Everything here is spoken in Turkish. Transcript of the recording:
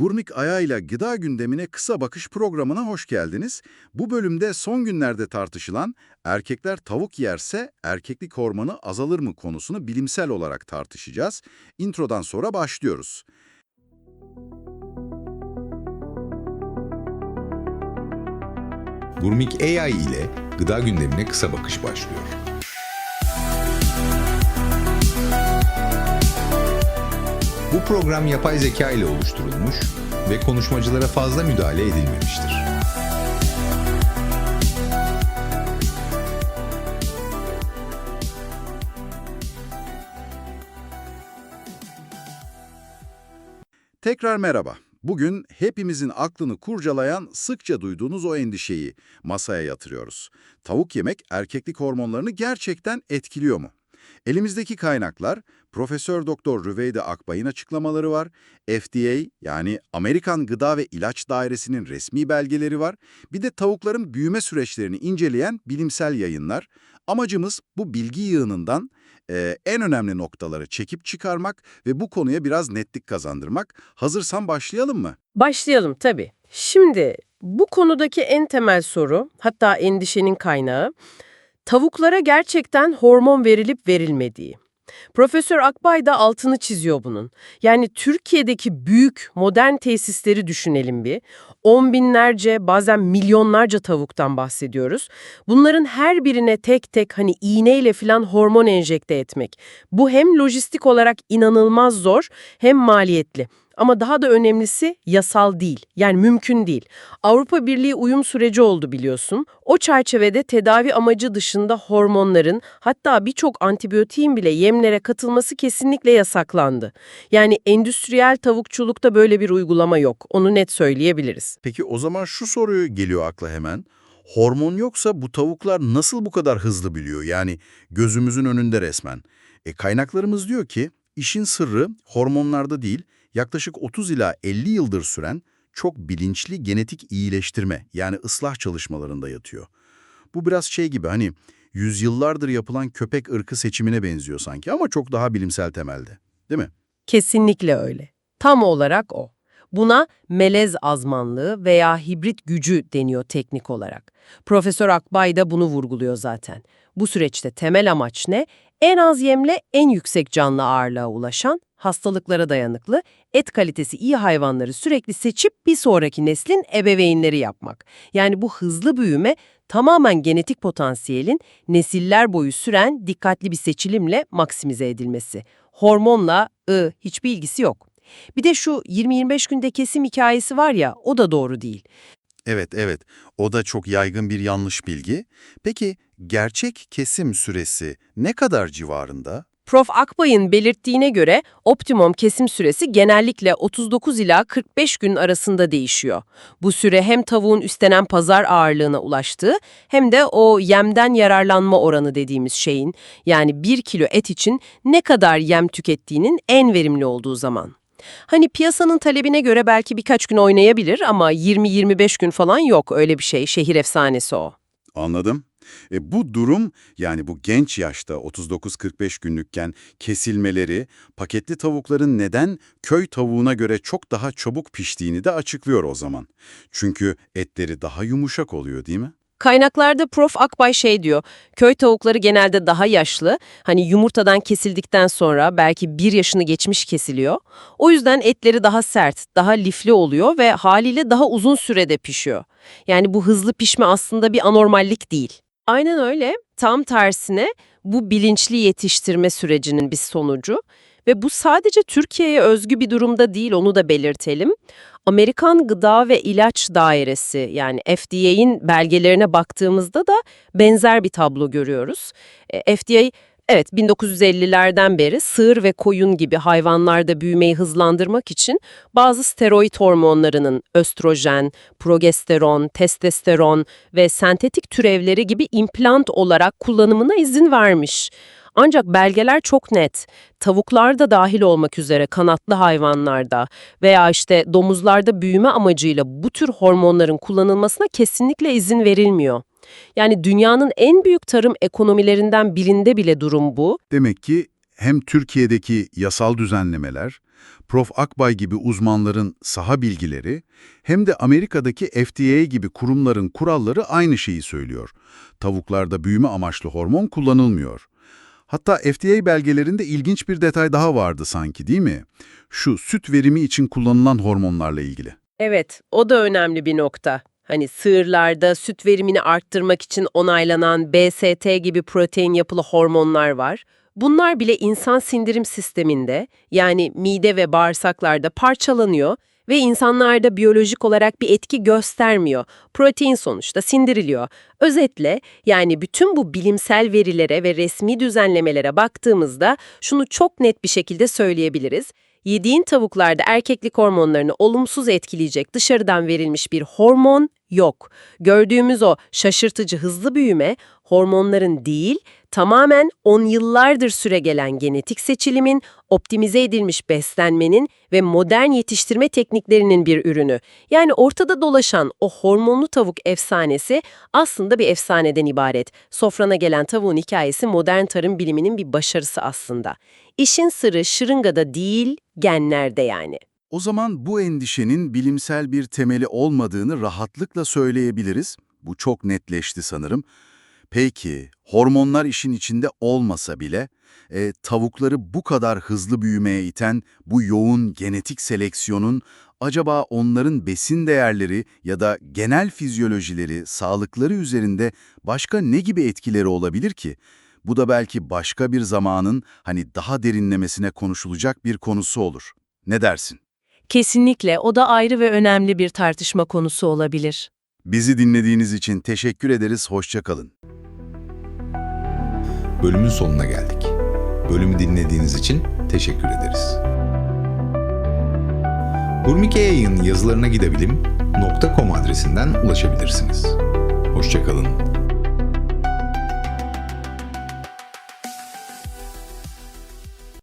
Gurmik Ayağıyla Gıda Gündemine Kısa Bakış programına hoş geldiniz. Bu bölümde son günlerde tartışılan erkekler tavuk yerse erkeklik hormonu azalır mı konusunu bilimsel olarak tartışacağız. Introdan sonra başlıyoruz. Gurmik AI ile gıda gündemine kısa bakış başlıyor. Bu program yapay zeka ile oluşturulmuş ve konuşmacılara fazla müdahale edilmemiştir. Tekrar merhaba. Bugün hepimizin aklını kurcalayan, sıkça duyduğunuz o endişeyi masaya yatırıyoruz. Tavuk yemek erkeklik hormonlarını gerçekten etkiliyor mu? Elimizdeki kaynaklar Profesör Doktor Rüveyde Akbay'ın açıklamaları var. FDA yani Amerikan Gıda ve İlaç Dairesi'nin resmi belgeleri var. Bir de tavukların büyüme süreçlerini inceleyen bilimsel yayınlar. Amacımız bu bilgi yığınından e, en önemli noktaları çekip çıkarmak ve bu konuya biraz netlik kazandırmak. Hazırsan başlayalım mı? Başlayalım tabii. Şimdi bu konudaki en temel soru, hatta endişenin kaynağı, tavuklara gerçekten hormon verilip verilmediği. Profesör Akbay da altını çiziyor bunun. Yani Türkiye'deki büyük modern tesisleri düşünelim bir. On binlerce bazen milyonlarca tavuktan bahsediyoruz. Bunların her birine tek tek hani iğneyle falan hormon enjekte etmek. Bu hem lojistik olarak inanılmaz zor hem maliyetli. Ama daha da önemlisi yasal değil. Yani mümkün değil. Avrupa Birliği uyum süreci oldu biliyorsun. O çerçevede tedavi amacı dışında hormonların hatta birçok antibiyotiğin bile yemlere katılması kesinlikle yasaklandı. Yani endüstriyel tavukçulukta böyle bir uygulama yok. Onu net söyleyebiliriz. Peki o zaman şu soruyu geliyor akla hemen. Hormon yoksa bu tavuklar nasıl bu kadar hızlı büyüyor? Yani gözümüzün önünde resmen. E kaynaklarımız diyor ki işin sırrı hormonlarda değil, yaklaşık 30 ila 50 yıldır süren çok bilinçli genetik iyileştirme yani ıslah çalışmalarında yatıyor. Bu biraz şey gibi hani yüzyıllardır yapılan köpek ırkı seçimine benziyor sanki ama çok daha bilimsel temelde. Değil mi? Kesinlikle öyle. Tam olarak o. Buna melez azmanlığı veya hibrit gücü deniyor teknik olarak. Profesör Akbay da bunu vurguluyor zaten. Bu süreçte temel amaç ne? En az yemle en yüksek canlı ağırlığa ulaşan, hastalıklara dayanıklı, et kalitesi iyi hayvanları sürekli seçip bir sonraki neslin ebeveynleri yapmak. Yani bu hızlı büyüme tamamen genetik potansiyelin nesiller boyu süren dikkatli bir seçilimle maksimize edilmesi. Hormonla ı, hiçbir ilgisi yok. Bir de şu 20-25 günde kesim hikayesi var ya, o da doğru değil. Evet, evet. O da çok yaygın bir yanlış bilgi. Peki gerçek kesim süresi ne kadar civarında? Prof. Akbay'ın belirttiğine göre optimum kesim süresi genellikle 39 ila 45 gün arasında değişiyor. Bu süre hem tavuğun üstlenen pazar ağırlığına ulaştığı hem de o yemden yararlanma oranı dediğimiz şeyin yani 1 kilo et için ne kadar yem tükettiğinin en verimli olduğu zaman. Hani piyasanın talebine göre belki birkaç gün oynayabilir ama 20-25 gün falan yok öyle bir şey. Şehir efsanesi o. Anladım. E, bu durum yani bu genç yaşta 39-45 günlükken kesilmeleri paketli tavukların neden köy tavuğuna göre çok daha çabuk piştiğini de açıklıyor o zaman. Çünkü etleri daha yumuşak oluyor değil mi? Kaynaklarda Prof. Akbay şey diyor, köy tavukları genelde daha yaşlı, hani yumurtadan kesildikten sonra belki bir yaşını geçmiş kesiliyor. O yüzden etleri daha sert, daha lifli oluyor ve haliyle daha uzun sürede pişiyor. Yani bu hızlı pişme aslında bir anormallik değil. Aynen öyle. Tam tersine bu bilinçli yetiştirme sürecinin bir sonucu. Ve bu sadece Türkiye'ye özgü bir durumda değil onu da belirtelim. Amerikan Gıda ve İlaç Dairesi yani FDA'in belgelerine baktığımızda da benzer bir tablo görüyoruz. E, FDA evet 1950'lerden beri sığır ve koyun gibi hayvanlarda büyümeyi hızlandırmak için bazı steroid hormonlarının östrojen, progesteron, testosteron ve sentetik türevleri gibi implant olarak kullanımına izin vermiş. Ancak belgeler çok net. Tavuklarda dahil olmak üzere kanatlı hayvanlarda veya işte domuzlarda büyüme amacıyla bu tür hormonların kullanılmasına kesinlikle izin verilmiyor. Yani dünyanın en büyük tarım ekonomilerinden birinde bile durum bu. Demek ki hem Türkiye'deki yasal düzenlemeler, Prof. Akbay gibi uzmanların saha bilgileri, hem de Amerika'daki FDA gibi kurumların kuralları aynı şeyi söylüyor. Tavuklarda büyüme amaçlı hormon kullanılmıyor. Hatta FDA belgelerinde ilginç bir detay daha vardı sanki değil mi? Şu süt verimi için kullanılan hormonlarla ilgili. Evet, o da önemli bir nokta. Hani sığırlarda süt verimini arttırmak için onaylanan BST gibi protein yapılı hormonlar var. Bunlar bile insan sindirim sisteminde yani mide ve bağırsaklarda parçalanıyor ve insanlarda biyolojik olarak bir etki göstermiyor. Protein sonuçta sindiriliyor. Özetle yani bütün bu bilimsel verilere ve resmi düzenlemelere baktığımızda şunu çok net bir şekilde söyleyebiliriz. Yediğin tavuklarda erkeklik hormonlarını olumsuz etkileyecek dışarıdan verilmiş bir hormon yok. Gördüğümüz o şaşırtıcı hızlı büyüme hormonların değil, tamamen on yıllardır süre gelen genetik seçilimin, optimize edilmiş beslenmenin ve modern yetiştirme tekniklerinin bir ürünü. Yani ortada dolaşan o hormonlu tavuk efsanesi aslında bir efsaneden ibaret. Sofrana gelen tavuğun hikayesi modern tarım biliminin bir başarısı aslında. İşin sırrı şırıngada değil, genlerde yani. O zaman bu endişenin bilimsel bir temeli olmadığını rahatlıkla söyleyebiliriz. Bu çok netleşti sanırım. Peki, hormonlar işin içinde olmasa bile, e, tavukları bu kadar hızlı büyümeye iten bu yoğun genetik seleksiyonun acaba onların besin değerleri ya da genel fizyolojileri, sağlıkları üzerinde başka ne gibi etkileri olabilir ki? Bu da belki başka bir zamanın hani daha derinlemesine konuşulacak bir konusu olur. Ne dersin? Kesinlikle o da ayrı ve önemli bir tartışma konusu olabilir. Bizi dinlediğiniz için teşekkür ederiz, hoşça kalın. Bölümün sonuna geldik. Bölümü dinlediğiniz için teşekkür ederiz. Burmike Yayın yazılarına gidebilim.com adresinden ulaşabilirsiniz. Hoşçakalın,